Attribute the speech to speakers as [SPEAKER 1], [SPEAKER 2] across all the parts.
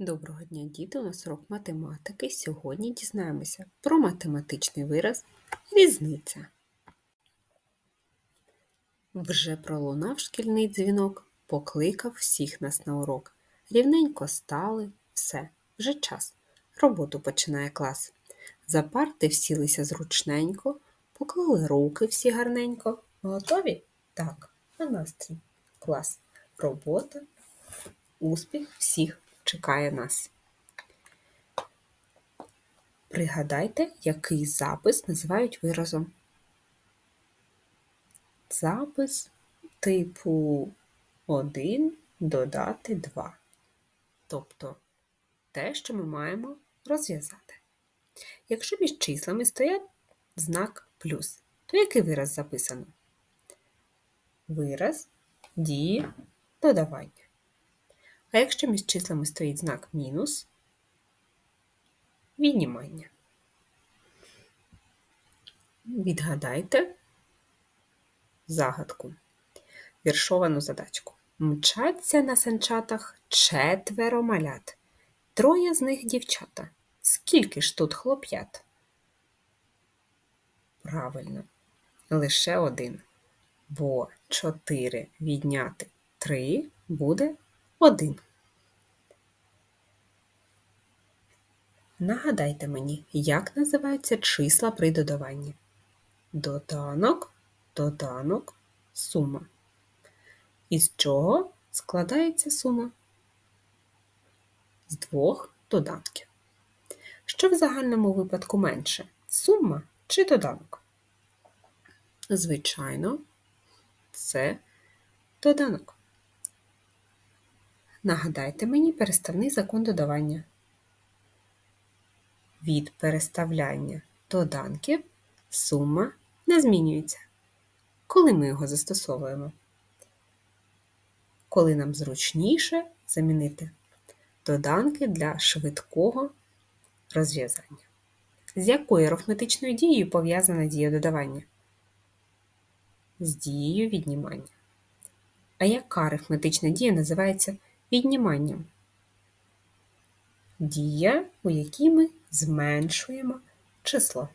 [SPEAKER 1] Доброго дня, діти! У нас урок математики. Сьогодні дізнаємося про математичний вираз різниця. Вже пролунав шкільний дзвінок, покликав всіх нас на урок. Рівненько стали, все, вже час. Роботу починає клас. За парти всілися зручненько, поклали руки всі гарненько. Готові? Так, на настрій. Клас. Робота, успіх всіх чекає нас. Пригадайте, який запис називають виразом. Запис типу 1 додати 2. Тобто те, що ми маємо розв'язати. Якщо між числами стоять знак плюс, то який вираз записано? Вираз дії додавання. А якщо між числами стоїть знак мінус, віднімання. Відгадайте загадку, віршовану задачку. Мчаться на санчатах четверо малят, троє з них дівчата. Скільки ж тут хлоп'ят? Правильно, лише один. Бо чотири відняти три буде один. Нагадайте мені, як називаються числа при додаванні? Доданок, доданок, сума. Із чого складається сума? З двох доданків. Що в загальному випадку менше? Сума чи доданок? Звичайно, це доданок. Нагадайте мені переставний закон додавання. Від переставляння доданків сума не змінюється. Коли ми його застосовуємо? Коли нам зручніше замінити доданки для швидкого розв'язання. З якою арифметичною дією пов'язана дія додавання? З дією віднімання. А яка арифметична дія називається відніманням? Дія, у якій ми зменшуємо число.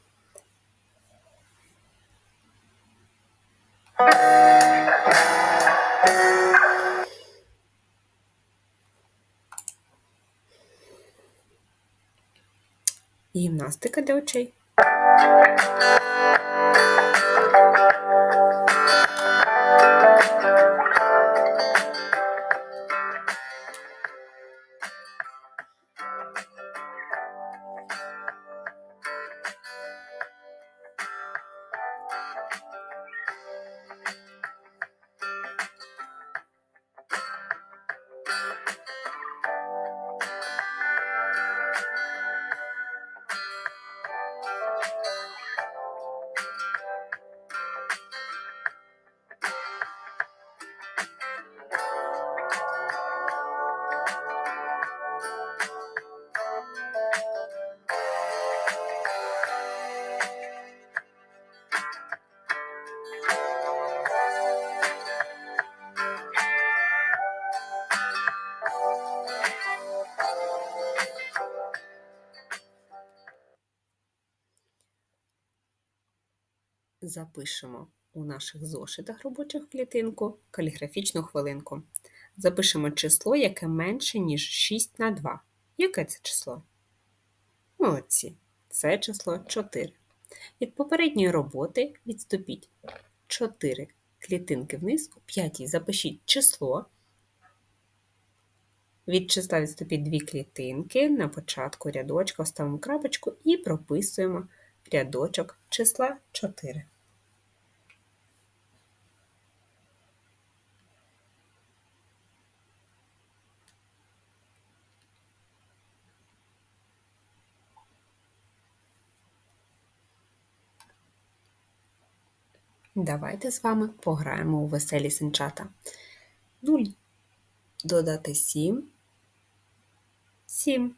[SPEAKER 1] Гімнастика для очей. Запишемо у наших зошитах робочих клітинку каліграфічну хвилинку. Запишемо число, яке менше, ніж 6 на 2. Яке це число? Молодці. Це число 4. Від попередньої роботи відступіть 4 клітинки вниз, у п'ятій запишіть число. Від числа відступіть 2 клітинки. На початку рядочка ставимо крапочку і прописуємо рядочок числа 4. Давайте з вами пограємо у веселі синчата. 0 додати 7. 7.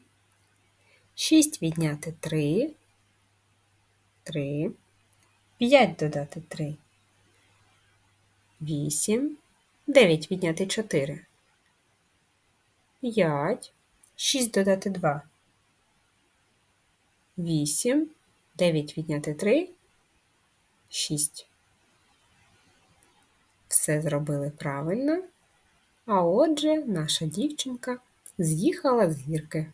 [SPEAKER 1] 6 відняти 3. 3. 5 додати 3. 8. 9 відняти 4. 5. 6 додати 2. 8. 9 відняти 3. 6. Все зробили правильно. А отже, наша дівчинка з'їхала з гірки.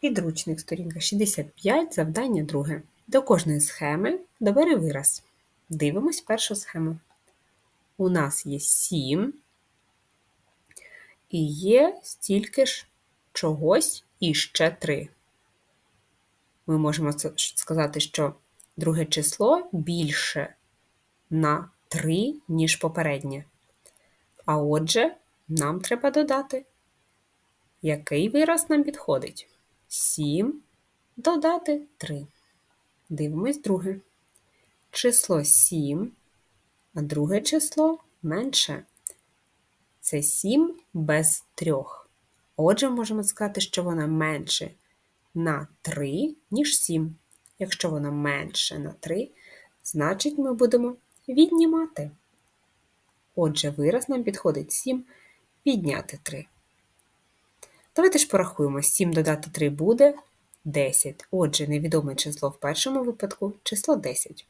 [SPEAKER 1] Підручник сторінка 65, завдання друге. До кожної схеми добери вираз. Дивимось першу схему. У нас є 7 і є стільки ж чогось і ще 3. Ми можемо сказати, що друге число більше на 3, ніж попереднє. А отже, нам треба додати, який вираз нам підходить? 7 додати 3. Дивимось друге. Число 7, а друге число менше. Це 7 без 3. Отже, можемо сказати, що вона менше на 3, ніж 7. Якщо вона менше на 3, значить ми будемо віднімати. Отже, вираз нам підходить 7 відняти 3. Давайте ж порахуємо, 7 додати 3 буде 10. Отже, невідоме число в першому випадку число 10.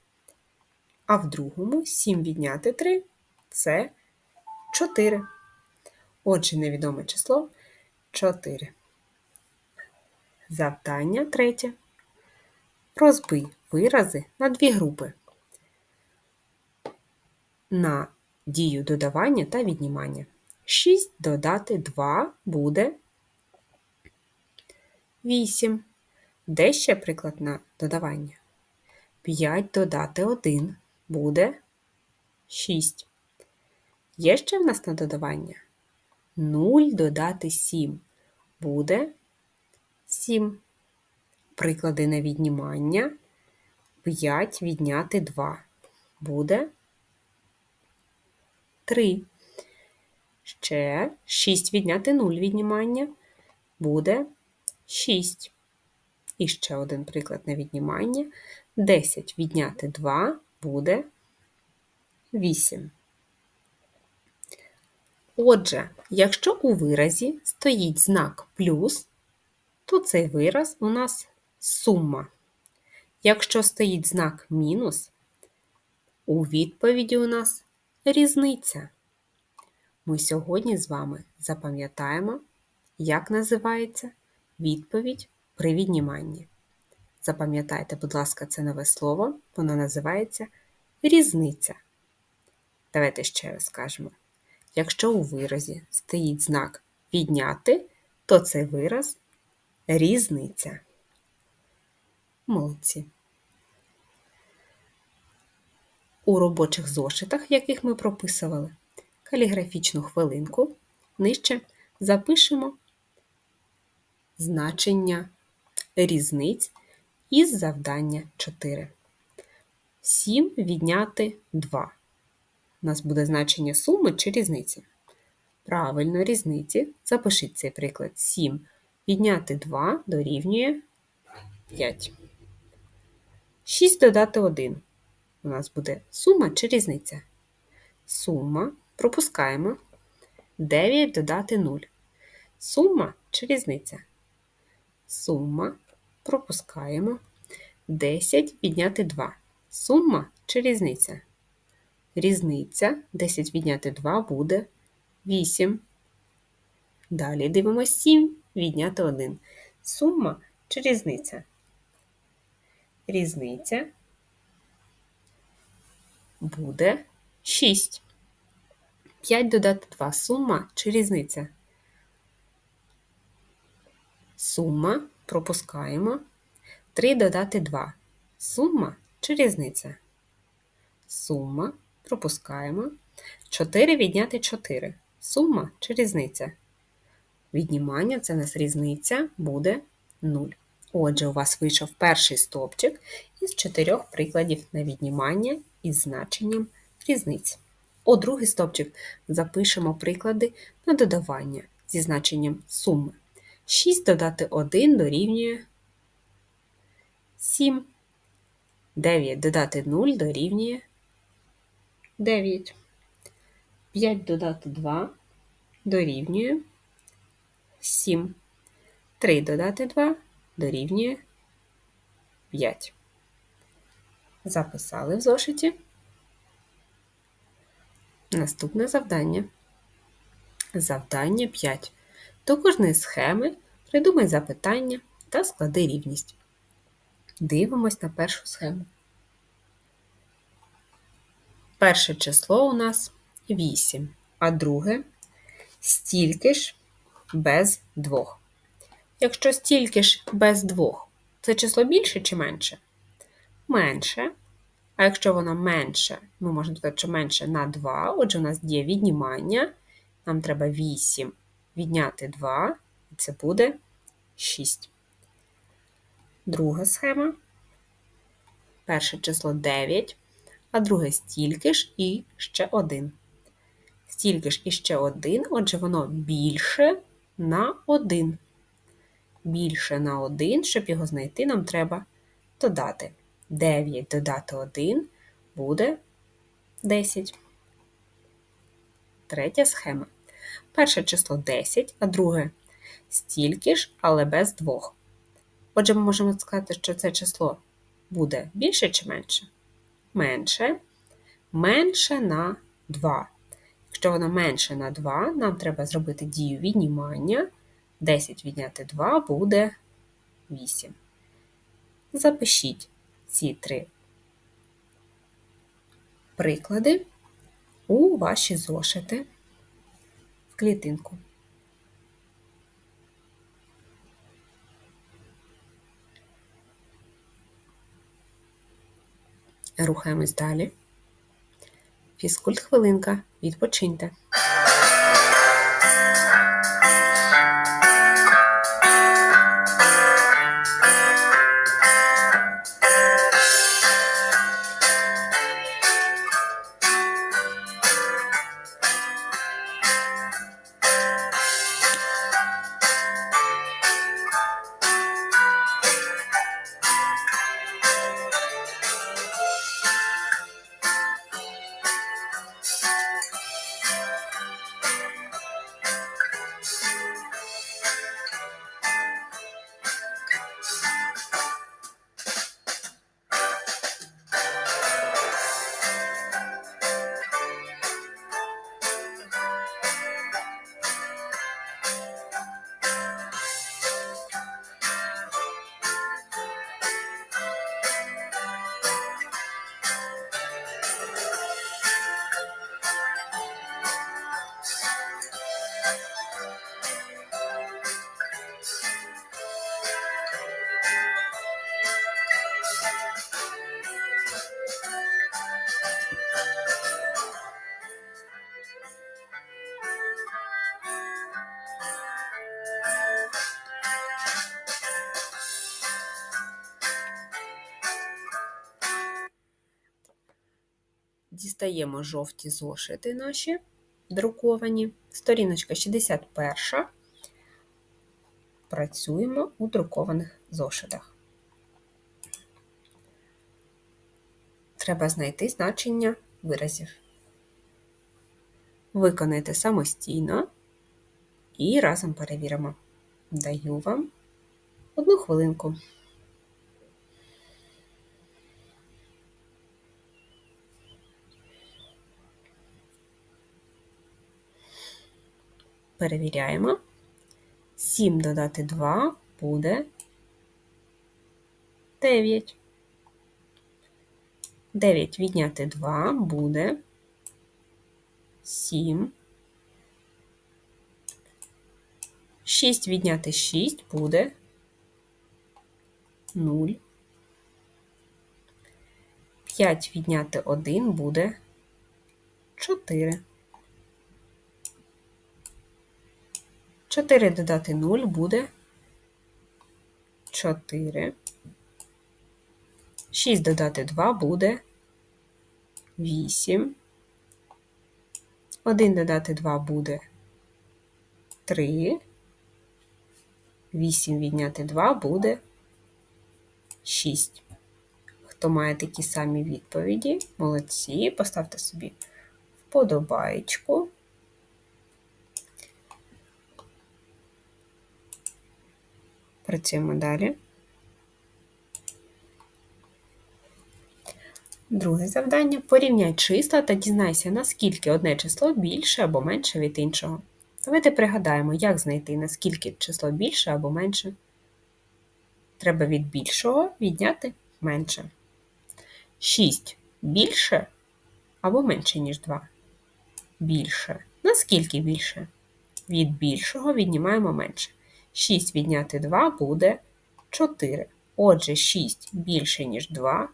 [SPEAKER 1] А в другому 7 відняти 3 це 4. Отже, невідоме число 4. Завдання третє. Розбий вирази на дві групи. На дію додавання та віднімання. 6 додати 2 буде 8. Де ще приклад на додавання? 5 додати 1 буде 6. Є ще в нас на додавання? 0 додати 7 буде 7. Приклади на віднімання. 5 відняти 2 буде 3. Ще 6 відняти 0 віднімання буде 6. І ще один приклад на віднімання. 10 відняти 2 буде 8. Отже, якщо у виразі стоїть знак плюс, то цей вираз у нас сума. Якщо стоїть знак мінус, у відповіді у нас різниця. Ми сьогодні з вами запам'ятаємо, як називається відповідь при відніманні. Запам'ятайте, будь ласка, це нове слово, воно називається різниця. Давайте ще раз скажемо. Якщо у виразі стоїть знак відняти, то цей вираз різниця. Молодці. У робочих зошитах, яких ми прописували, каліграфічну хвилинку нижче запишемо значення різниць із завдання 4. 7 відняти 2. У нас буде значення суми чи різниці. Правильно, різниці. Запишіть цей приклад. 7 відняти 2 дорівнює 5. 6 додати 1. У нас буде сума чи різниця. Сума пропускаємо. 9 додати 0. Сума чи різниця. Сума пропускаємо. 10 відняти 2. Сума чи різниця? Різниця 10 відняти 2 буде 8. Далі дивимося 7 відняти 1. Сума чи різниця? Різниця буде 6. 5 додати 2. Сума чи різниця? Сума пропускаємо. 3 додати 2. Сума чи різниця? Сума пропускаємо. 4 відняти 4. Сума чи різниця? Віднімання це у нас різниця буде 0. Отже, у вас вийшов перший стовпчик із чотирьох прикладів на віднімання із значенням різниць. У другий стовпчик запишемо приклади на додавання зі значенням суми. 6 додати 1 дорівнює 7. 9 додати 0 дорівнює 9. 5 додати 2 дорівнює 7. 3 додати 2 дорівнює 5. Записали в зошиті. Наступне завдання. Завдання 5. До кожної схеми придумай запитання та склади рівність. Дивимось на першу схему. Перше число у нас 8, а друге стільки ж без 2. Якщо стільки ж без 2, це число більше чи менше? Менше. А якщо воно менше, ми можемо сказати, що менше на 2, отже, у нас є віднімання. Нам треба 8 відняти 2, і це буде 6. Друга схема. Перше число 9, а друге стільки ж і ще 1. Стільки ж і ще 1, отже, воно більше на 1. Більше на 1, щоб його знайти, нам треба додати. 9 додати 1 буде 10. Третя схема. Перше число 10, а друге стільки ж, але без 2. Отже, ми можемо сказати, що це число буде більше чи менше? Менше. Менше на 2. Якщо воно менше на 2, нам треба зробити дію віднімання. 10 відняти 2 буде 8. Запишіть ці три приклади у ваші зошити в клітинку. Рухаємось далі. Фізкульт хвилинка. Відпочиньте. Дістаємо жовті зошити наші друковані. Сторіночка 61. Працюємо у друкованих зошитах. Треба знайти значення виразів. Виконайте самостійно і разом перевіримо. Даю вам одну хвилинку. Перевіряємо. 7 додати 2 буде 9. 9 відняти 2 буде 7. 6 відняти 6 буде 0. 5 відняти 1 буде 4. 4 додати 0 буде 4. 6 додати 2 буде 8. 1 додати 2 буде 3. 8 відняти 2 буде 6. Хто має такі самі відповіді, молодці, поставте собі вподобайку. Працюємо далі. Друге завдання. Порівняй числа та дізнайся, наскільки одне число більше або менше від іншого. Давайте пригадаємо, як знайти, наскільки число більше або менше. Треба від більшого відняти менше. 6 більше або менше, ніж 2. Більше. Наскільки більше? Від більшого віднімаємо менше. 6 відняти 2 буде 4. Отже, 6 більше, ніж 2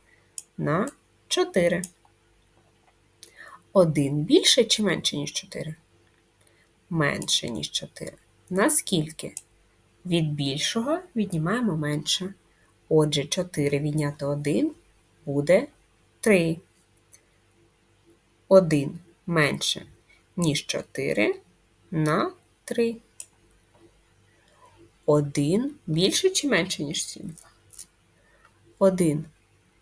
[SPEAKER 1] на 4. 1 більше чи менше, ніж 4? Менше, ніж 4. Наскільки? Від більшого віднімаємо менше. Отже, 4 відняти 1 буде 3. 1 менше, ніж 4 на 3. 1 більше чи менше, ніж 7? 1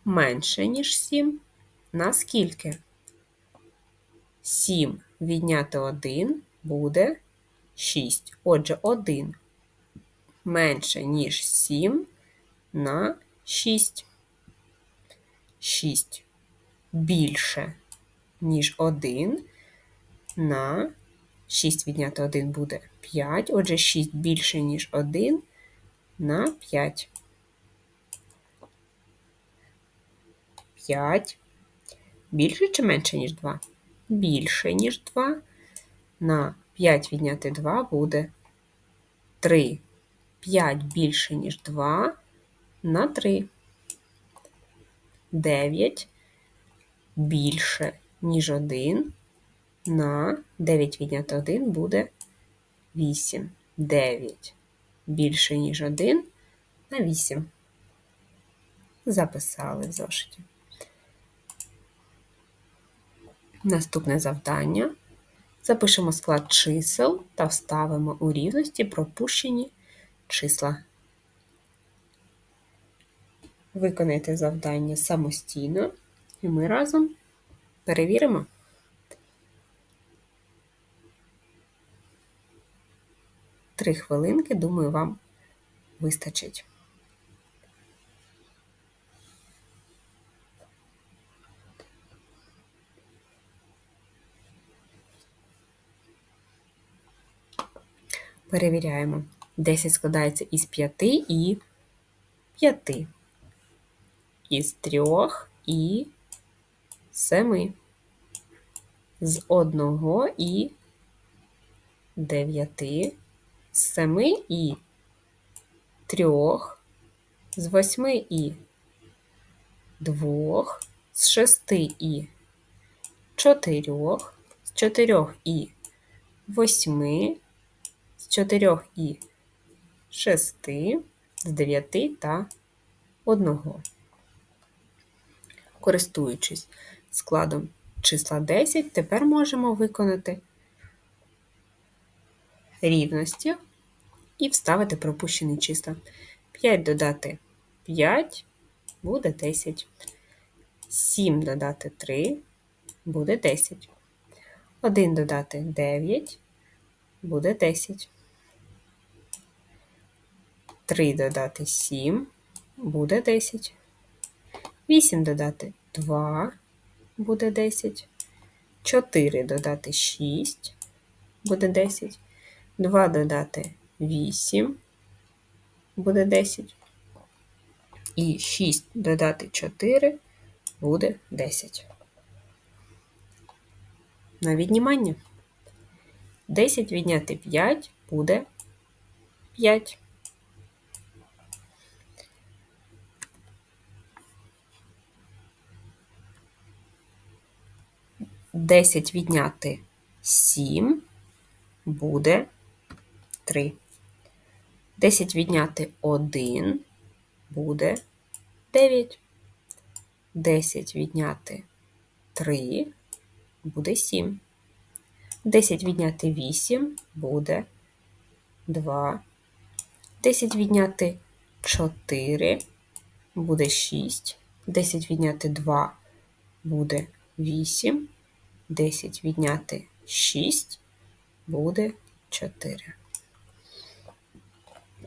[SPEAKER 1] менше, ніж 7. На скільки? 7 відняти 1 буде 6. Отже, 1 менше, ніж 7 на 6. 6 більше, ніж 1 на 6 відняти 1 буде 5. Отже, 6 більше, ніж 1 на 5. 5 більше чи менше, ніж 2? Більше, ніж 2. На 5 відняти 2 буде 3. 5 більше, ніж 2 на 3. 9 більше, ніж 1 на 9 відняти 1 буде 8. 9 більше, ніж 1 на 8. Записали в зошиті. Наступне завдання. Запишемо склад чисел та вставимо у рівності пропущені числа. Виконайте завдання самостійно, і ми разом перевіримо. Три хвилинки, думаю, вам вистачить. Перевіряємо. 10 складається із 5 і 5. Із 3 і 7. З 1 і 9. З 7 і 3. З 8 і 2. З 6 і 4. З 4 і 8 з 4 і 6, з 9 та 1. Користуючись складом числа 10, тепер можемо виконати рівності і вставити пропущені числа. 5 додати 5 буде 10. 7 додати 3 буде 10. 1 додати 9 буде 10. 3 додати 7 буде 10. 8 додати 2 буде 10. 4 додати 6 буде 10. 2 додати 8 буде 10. І 6 додати 4 буде 10. На віднімання. 10 відняти 5 буде 5. 10 відняти 7 буде 3. 10 відняти 1 буде 9. 10 відняти 3 буде 7. 10 відняти 8 буде 2. 10 відняти 4 буде 6. 10 відняти 2 буде 8. 10 відняти 6 буде 4.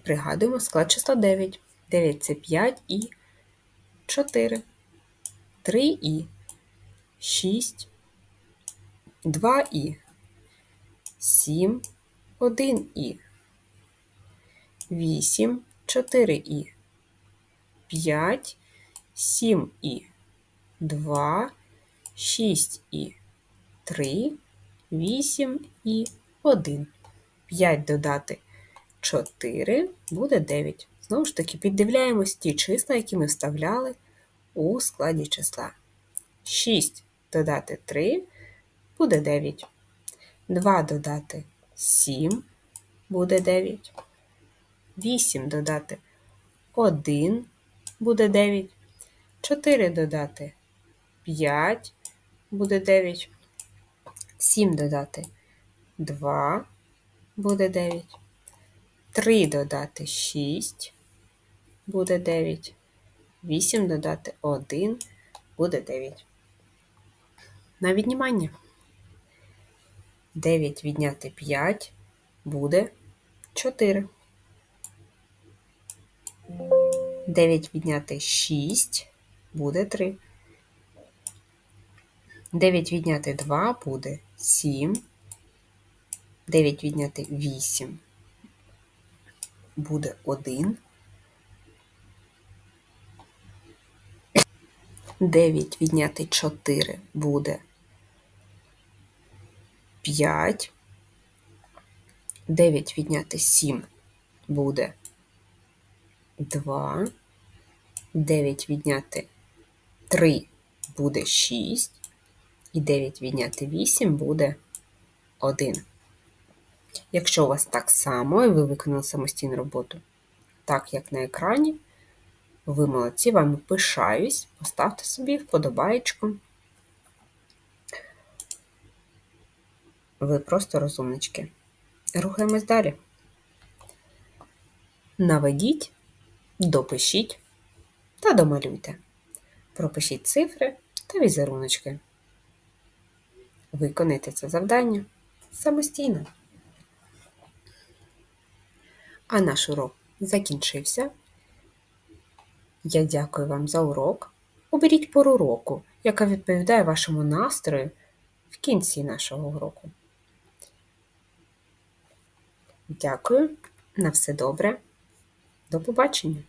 [SPEAKER 1] Пригадуємо склад числа 9. 9 це 5 і 4. 3 і 6, 2 і 7, 1 і 8, 4 і 5, 7 і 2, 6 і 3, 8 і 1. 5 додати 4 буде 9. Знову ж таки, піддивляємось ті числа, які ми вставляли у складі числа. 6 додати 3 буде 9. 2 додати 7 буде 9. 8 додати 1 буде 9. 4 додати 5 буде 9. 7 додати 2 буде 9. 3 додати 6 буде 9. 8 додати 1 буде 9. На віднімання. 9 відняти 5 буде 4. 9 відняти 6 буде 3. 9 відняти 2 буде 7. 9 відняти 8 буде 1. 9 відняти 4 буде 5. 9 відняти 7 буде 2. 9 відняти 3 буде 6. І 9 відняти 8 буде 1. Якщо у вас так само, і ви виконали самостійну роботу, так як на екрані, ви молодці, вами пишаюсь, поставте собі вподобаєчку. Ви просто розумнички. Рухаємось далі. Наведіть, допишіть та домалюйте. Пропишіть цифри та візеруночки. Виконайте це завдання самостійно. А наш урок закінчився. Я дякую вам за урок. Оберіть пору року, яка відповідає вашому настрою в кінці нашого уроку. Дякую, на все добре. До побачення!